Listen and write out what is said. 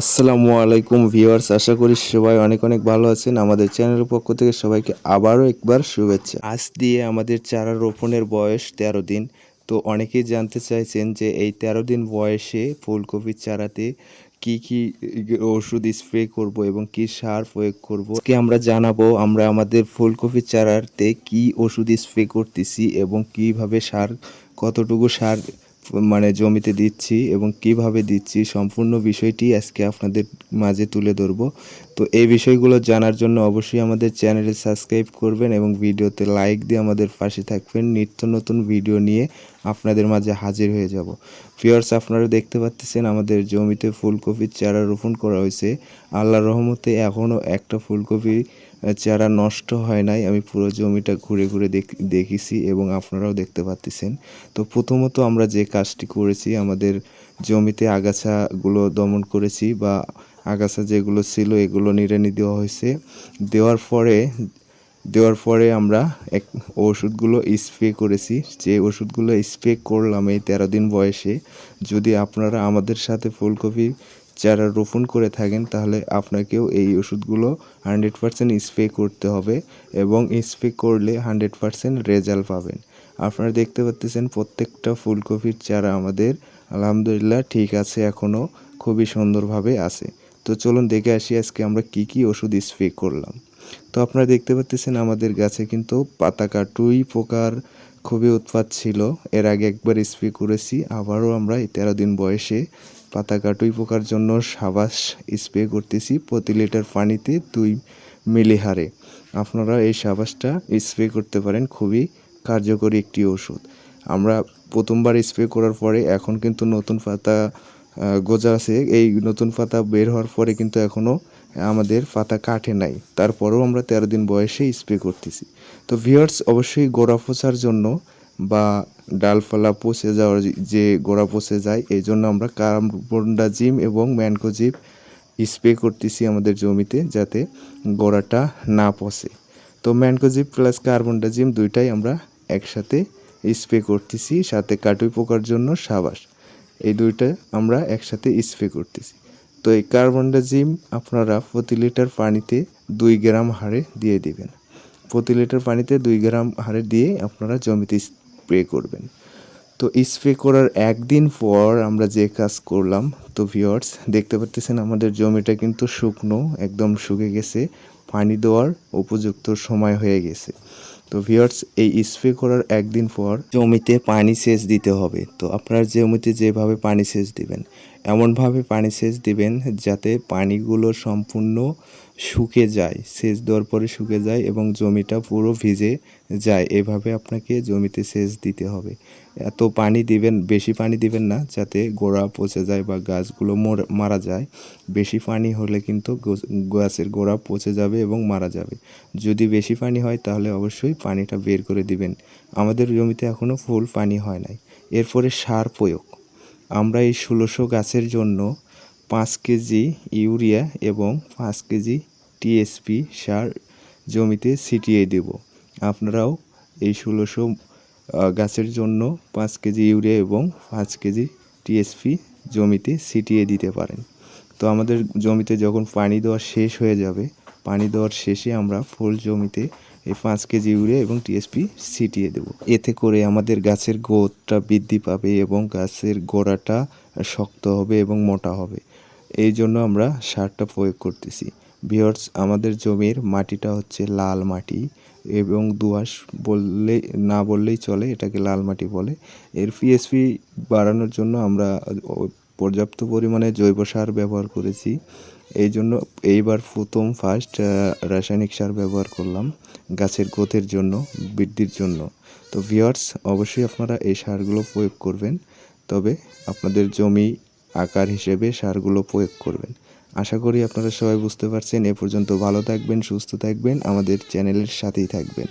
আসসালামু আলাইকুম ভিউয়ার্স, আশা করি সবাই অনেক অনেক ভালো আছেন। আমাদের চ্যানেলের পক্ষ থেকে সবাইকে আবারও একবার শুভেচ্ছা। আজ দিয়ে আমাদের চারা রোপণের বয়স তেরো দিন। তো অনেকেই জানতে চাইছেন যে এই তেরো দিন বয়সে ফুলকপির চারাতে কি কি ওষুধ স্প্রে করব এবং কি সার প্রয়োগ করব? আজকে আমরা জানাব আমরা আমাদের ফুলকপির চারাতে কি ওষুধ স্প্রে করতেছি এবং কীভাবে সার, কতটুকু সার মানে জমিতে দিচ্ছি এবং কীভাবে দিচ্ছি সম্পূর্ণ বিষয়টি আজকে আপনাদের মাঝে তুলে ধরব। তো এই বিষয়গুলো জানার জন্য অবশ্যই আমাদের চ্যানেলে সাবস্ক্রাইব করবেন এবং ভিডিওতে লাইক দিয়ে আমাদের পাশে থাকবেন। নিত্য নতুন ভিডিও নিয়ে আপনাদের মাঝে হাজির হয়ে যাব। ফিয়ার্স আপনারা দেখতে পাচ্ছেন আমাদের জমিতে ফুলকপির চারা রোপণ করা হয়েছে। আল্লাহর রহমতে এখনও একটা ফুলকপি চারা নষ্ট হয় নাই, আমি পুরো জমিটা ঘুরে ঘুরে দেখেছি এবং আপনারাও দেখতে পাচ্ছেন তো প্রথমত আমরা যে কাজটি করেছি, আমাদের জমিতে আগাছাগুলো দমন করেছি বা আগাছা যেগুলো ছিল এগুলো নিড়ানি দেওয়া হয়েছে। দেওয়ার পরে দেওয়ার পরে আমরা এক ওষুধগুলো স্প্রে করেছি। যে ওষুধগুলো স্প্রে করলাম এই তেরো দিন বয়সে, যদি আপনারা আমাদের সাথে ফুলকপি চারা রোপণ করে থাকেন, তাহলে আপনাকেও এই ওষুধগুলো হান্ড্রেড পারসেন্ট স্প্রে করতে হবে এবং স্প্রে করলে হান্ড্রেড পারসেন্ট রেজাল্ট পাবেন। আপনারা দেখতে পাচ্ছেন প্রত্যেকটা ফুলকপির চারা আমাদের, আলহামদুলিল্লাহ, ঠিক আছে এখনও খুবই সুন্দরভাবে আছে। তো চলুন দেখে আসি আজকে আমরা কি কি ওষুধ স্প্রে করলাম। তো আপনারা দেখতে পাচ্ছেন আমাদের গাছে কিন্তু পাতা কাটুই পোকার খুবই উৎপাত ছিল। এর আগে একবার স্প্রে করেছি, আবারও আমরা এই তেরো দিন বয়সে পাতা কাটুই পোকার জন্য সাবাস স্প্রে করতেছি। প্রতি লিটার পানিতে দুই মিলি হারে আপনারা এই সাবাসটা স্প্রে করতে পারেন, খুবই কার্যকরী একটি ওষুধ। আমরা প্রথমবার স্প্রে করার পরে এখন কিন্তু নতুন পাতা গোজা আছে। এই নতুন পাতা বের হওয়ার পরে কিন্তু এখনও আমাদের পাতা কাটে নাই। তারপরেও আমরা তেরো দিন বয়সে স্প্রে করতেছি। তো ভিওর্স অবশ্যই গোড়া পচার জন্য বা ডালপালা পচে যাওয়ার যে গোড়া পচে যায়, এই জন্য আমরা কার্বনডাজিম এবং ম্যানকোজিপ স্প্রে করতেছি আমাদের জমিতে যাতে গোড়াটা না পচে। তো ম্যানকোজিপ প্লাস কার্বনডাজিম দুইটাই আমরা একসাথে স্প্রে করতেছি, সাথে কাটুই পোকার জন্য সাবাস। এই দুইটা আমরা একসাথে স্প্রে করতেছি। তো এই কার্বনডাজিম আপনারা প্রতি লিটার পানিতে দুই গ্রাম হারে দিয়ে দিবেন। প্রতি লিটার পানিতে দুই গ্রাম হারে দিয়ে আপনারা জমিতে স্প্রে করবেন। তো স্প্রে করার একদিন পর আমরা যে কাজ করলাম, তো ভিওয়ার্স দেখতে পাচ্ছেন আমাদের জমিটা কিন্তু শুকনো, একদম শুকে গেছে, পানি দেওয়ার উপযুক্ত সময় হয়ে গেছে। তো ভিওর্স এই স্প্রে করার একদিন পর জমিতে পানি সেচ দিতে হবে। তো আপনার জমিতে যেভাবে পানি সেচ দিবেন, এমনভাবে পানি সেচ দিবেন যাতে পানিগুলো সম্পূর্ণ শুকে যায়, সেচ দেওয়ার পরে শুকে যায় এবং জমিটা পুরো ভিজে যায়। এভাবে আপনাকে জমিতে সেচ দিতে হবে। এত পানি দিবেন, বেশি পানি দিবেন না, যাতে গোড়া পচে যায় বা গাছগুলো মারা যায়। বেশি পানি হলে কিন্তু গাছের গোড়া পচে যাবে এবং মারা যাবে। যদি বেশি পানি হয় তাহলে অবশ্যই পানিটা বের করে দিবেন। আমাদের জমিতে এখনও ফুল পানি হয় নাই। এরপরে সার প্রয়োগ। আমরা এই ষোলোশো গাছের জন্য পাঁচ কেজি ইউরিয়া এবং পাঁচ কেজি টিএসপি সার জমিতে ছিটিয়ে দেব। আপনারাও এই ষোলোশো গাছের জন্য পাঁচ কেজি ইউরিয়া এবং পাঁচ কেজি টিএসপি জমিতে ছিটিয়ে দিতে পারেন। তো আমাদের জমিতে যখন পানি দেওয়া শেষ হয়ে যাবে, পানি দেওয়ার শেষে আমরা ফুল জমিতে এই পাঁচ কেজি ইউরিয়া এবং টিএসপি ছিটিয়ে দেব। এতে করে আমাদের গাছের গ্রোথটা বৃদ্ধি পাবে এবং গাছের গোড়াটা শক্ত হবে এবং মোটা হবে। এই জন্য আমরা সারটা প্রয়োগ করতেছি। বিয়ার্স, আমাদের জমির মাটিটা হচ্ছে লাল মাটি এবং দোআঁশ বললে, না বললেই চলে, এটাকে লাল মাটি বলে। এর পিএসপি বাড়ানোর জন্য আমরা পর্যাপ্ত পরিমাণে জৈব সার ব্যবহার করেছি। এই জন্য এইবার প্রথম ফার্স্ট রাসায়নিক সার ব্যবহার করলাম গাছের গ্রোথের জন্য, বৃদ্ধির জন্য। তো ভিওয়ার্স অবশ্যই আপনারা এই সারগুলো প্রয়োগ করবেন। তবে আপনাদের জমি আকার হিসেবে সারগুলো প্রয়োগ করবেন। আশা করি আপনারা সবাই বুঝতে পারছেন। এ পর্যন্ত ভালো থাকবেন, সুস্থ থাকবেন। আমাদের চ্যানেলের সাথেই থাকবেন।